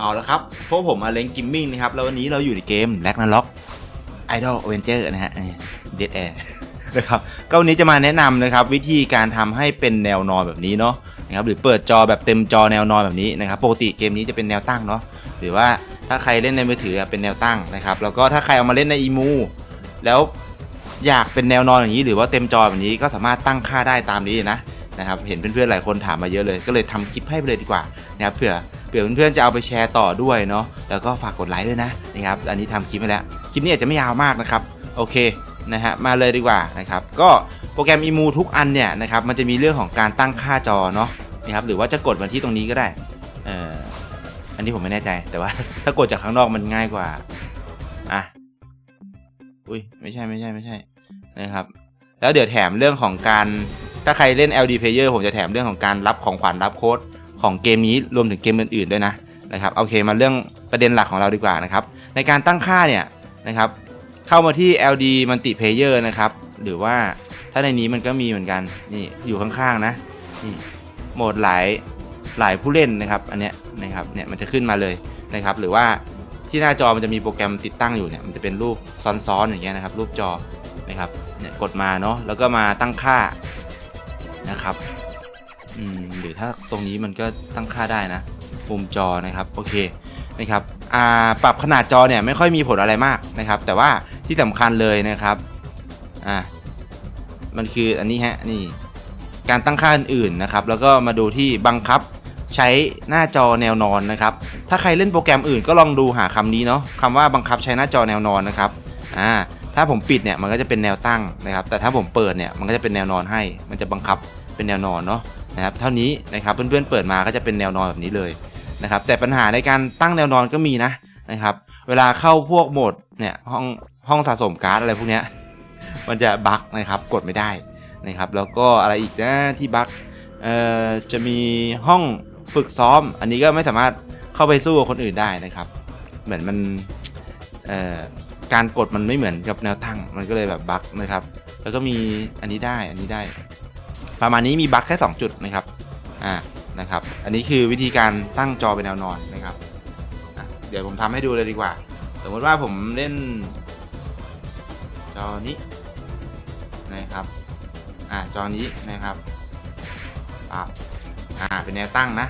เอาละครับพวกผมอเล้งกิมมิ่งนะครับ แล้ววันนี้เราอยู่ในเกมแล็กนาล็อกไอดอลเวนเจอร์นะฮะเดดแอร์นะครับก็วันนี้จะมาแนะนำนะครับ วิธีการทำให้เป็นแนวนอนแบบนี้เนาะนะครับหรือเปิดจอแบบเต็มจอแนวนอนแบบนี้นะครับปกติเกมนี้จะเป็นแนวตั้งเนาะหรือว่าถ้าใครเล่นในมือถือเป็นแนวตั้งนะครับ แล้วก็ถ้าใครเอามาเล่นในอีมูแล้วอยากเป็นแนวนอนอย่างนี้ หรือว่าเต็มจอแบบนี้ก็สามารถตั้งค่าได้ตามนี้นะนะครับ เห็นเพื่อนๆหลายคนถามมาเยอะเลย ก็เลยทำคลิปให้ไปเลยดีกว่านะครับเผื่อ เผื่อเพื่อนๆจะเอาไปแชร์ต่อด้วยเนาะแล้วก็ฝากกดไลค์ด้วยนะนะครับอันนี้ทำคลิปไปแล้วคลิปนี้อาจจะไม่ยาวมากนะครับโอเคนะฮะมาเลยดีกว่านะครับก็โปรแกรม Emu ทุกอันเนี่ยนะครับมันจะมีเรื่องของการตั้งค่าจอเนาะนะครับหรือว่าจะกดมาที่ตรงนี้ก็ได้เอ่ออันนี้ผมไม่แน่ใจแต่ว่าถ้ากดจากข้างนอกมันง่ายกว่าอะอุ้ยไม่ใช่ไม่ใช่ไม่ใช่นะครับแล้วเดี๋ยวแถมเรื่องของการถ้าใครเล่น LD Player ผมจะแถมเรื่องของการรับของขวัญรับโค้ด ของเกมนี้รวมถึงเกมอื่นๆด้วยนะนะครับโอเคมาเรื่องประเด็นหลักของเราดีกว่านะครับในการตั้งค่าเนี่ยนะครับเข้ามาที่ LD Multiplayer นะครับหรือว่าถ้าในนี้มันก็มีเหมือนกันนี่อยู่ข้างๆนะนี่โหมดหลายหลายผู้เล่นนะครับอันเนี้ยนะครับเนี่ยมันจะขึ้นมาเลยนะครับหรือว่าที่หน้าจอมันจะมีโปรแกรมติดตั้งอยู่เนี่ยมันจะเป็นรูปซ้อนๆอย่างเงี้ยนะครับรูปจอนะครับเนี่ยกดมาเนาะแล้วก็มาตั้งค่านะครับ อืมหรือถ้าตรงนี้มันก็ตั้งค่าได้นะมุมจอนะครับโอเคนะครับอ่าปรับขนาดจอเนี่ยไม่ค่อยมีผลอะไรมากนะครับ แต่ว่าที่สำคัญเลยนะครับอ่ามันคืออันนี้ฮะนี่การตั้งค่าอื่นๆนะครับ แล้วก็มาดูที่บังคับใช้หน้าจอแนวนอนนะครับ ถ้าใครเล่นโปรแกรมอื่นก็ลองดูหาคำนี้เนาะคำว่าบังคับใช้หน้าจอแนวนอนนะครับอ่าถ้าผมปิดเนี่ยมันก็จะเป็นแนวตั้งนะครับ แต่ถ้าผมเปิดเนี่ยมันก็จะเป็นแนวนอนให้ มันจะบังคับเป็นแนวนอนเนาะ นะครับเท่านี้นะครับเพื่อนๆเปิดมาก็จะเป็นแนวนอนแบบนี้เลยนะครับแต่ปัญหาในการตั้งแนวนอนก็มีนะนะครับเวลาเข้าพวกโหมดเนี่ยห้องห้องสะสมการ์ดอะไรพวกเนี้ยมันจะบั๊กนะครับกดไม่ได้นะครับแล้วก็อะไรอีกนะที่บั๊กเอ่อจะมีห้องฝึกซ้อม อันนี้ก็ไม่สามารถเข้าไปสู้กับคนอื่นได้นะครับ เหมือนมันเอ่อการกดมันไม่เหมือนกับแนวตั้งมันก็เลยแบบบั๊กนะครับ แล้วก็มีอันนี้ได้อันนี้ได้ ประมาณนี้มีบั๊กแค่ 2 จุดนะครับอ่านะครับอันนี้คือวิธีการตั้งจอเป็นแนวนอนนะครับเดี๋ยวผมทำให้ดูเลยดีกว่า สมมติว่าผมเล่น จอนี้นะครับอ่าจอนี้นะครับปั๊บอ่าเป็นแนวตั้งนะ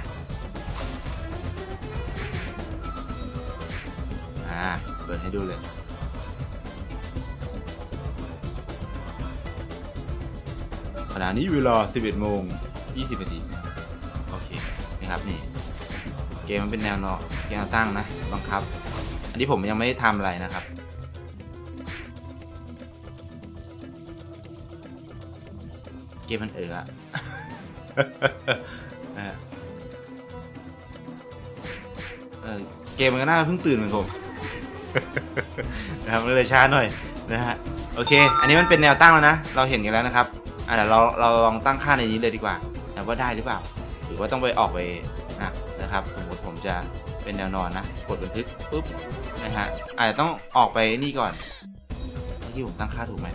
อ่าเปิดให้ดูเลย ณะนี้เวลา11โมง20นาทีโอเคนะครับนี่ เกมมันเป็นแนวนอนเกมแนวตั้งนะบังคับ อันนี้ผมยังไม่ได้ทำอะไรนะครับเกมมันเอออะเออเออเกมมันก็น่าเพิ่งตื่นเหมือนผมนะครับเลยช้าหน่อยนะฮะโอเค อันนี้มันเป็นแนวตั้งแล้วนะ เราเห็นกันแล้วนะครับ อะเดี๋ยวเราเราลองตั้งค่าในนี้เลยดีกว่านะว่าได้หรือเปล่า หรือว่าต้องไปออกไปอะนะครับ สมมติผมจะเป็นแนวนอนนะ กดบันทึกปุ๊บนะฮะอาจจะต้องออกไปนี่ก่อนเมื่อกี้ผมตั้งค่าถูกไหม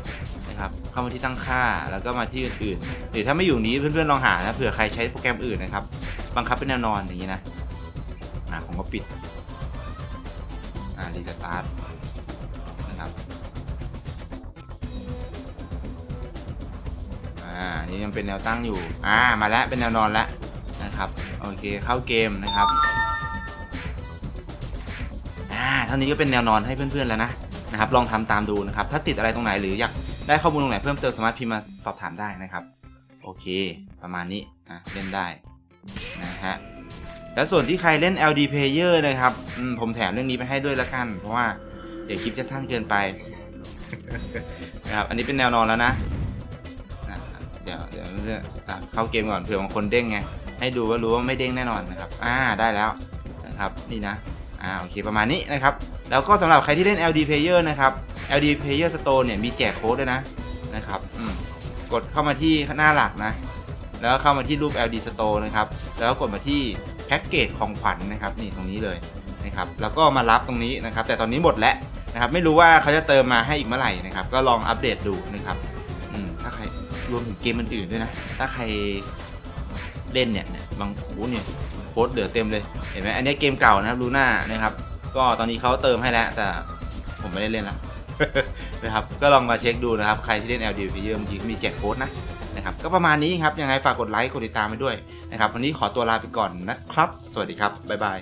นะครับ เข้ามาที่ตั้งค่าแล้วก็มาที่อื่นๆหรือถ้าไม่อยู่นี้เพื่อนๆลองหานะเผื่อใครใช้โปรแกรมอื่นนะครับ บังคับเป็นแนวนอนอย่างนี้นะอะผมก็ปิดอ่ารีสตาร์ท อ่านี่ยังเป็นแนวตั้งอยู่ อ่า มาแล้วเป็นแนวนอนแล้วนะครับ โอเค เข้าเกมนะครับ อ่า เท่านี้ก็เป็นแนวนอนให้เพื่อนๆแล้วนะ นะครับ ลองทำตามดูนะครับ ถ้าติดอะไรตรงไหนหรืออยากได้ข้อมูลตรงไหนเพิ่มเติมสามารถพิมพ์มาสอบถามได้นะครับ โอเค ประมาณนี้อะเล่นได้นะฮะ แล้วส่วนที่ใครเล่น LD Player นะครับมผมแถมเรื่องนี้ไปให้ด้วยละกัน เพราะว่าเดี๋ยวคลิปจะสั้นเกินไปนะครับ อันนี้เป็นแนวนอนแล้วนะ เดี๋ยวเดี๋ยวเดี๋ยวอะเข้าเกมก่อนเผื่อบางคนเด้งไง ให้ดูว่ารู้ว่าไม่เด้งแน่นอนนะครับ อ่าได้แล้วนะครับนี่นะ อ่าโอเคประมาณนี้นะครับ แล้วก็สำหรับใครที่เล่น LD Player นะครับ LD Player Store เนี่ยมีแจกโค้ดด้วยนะนะครับอืมกดเข้ามาที่หน้าหลักนะ แล้วเข้ามาที่รูป LD Store นะครับ แล้วกดมาที่แพ็กเกจของขวัญนะครับนี่ตรงนี้เลยนะครับแล้วก็มารับตรงนี้นะครับ แต่ตอนนี้หมดแล้วนะครับ ไม่รู้ว่าเขาจะเติมมาให้อีกเมื่อไหร่นะครับ ก็ลองอัปเดตดูนะครับ รวมถึงเกมอื่นๆด้วยนะ ถ้าใครเล่นเนี่ยบางโอ้เนี่ยโค้ดเหลือเต็มเลย เห็นไหมอันนี้เกมเก่านะครับลูน่านะครับ ก็ตอนนี้เขาเติมให้แล้วแต่ผมไม่ได้เล่นละนะครับ ก็ลองมาเช็คดูนะครับ ใครที่เล่น LD Player เมื่อกี้มีแจกโค้ดนะนะครับ ก็ประมาณนี้ครับ ยังไงฝากกดไลค์ กดติดตามไปด้วยนะครับ วันนี้ขอตัวลาไปก่อนนะครับ สวัสดีครับ บ๊ายบาย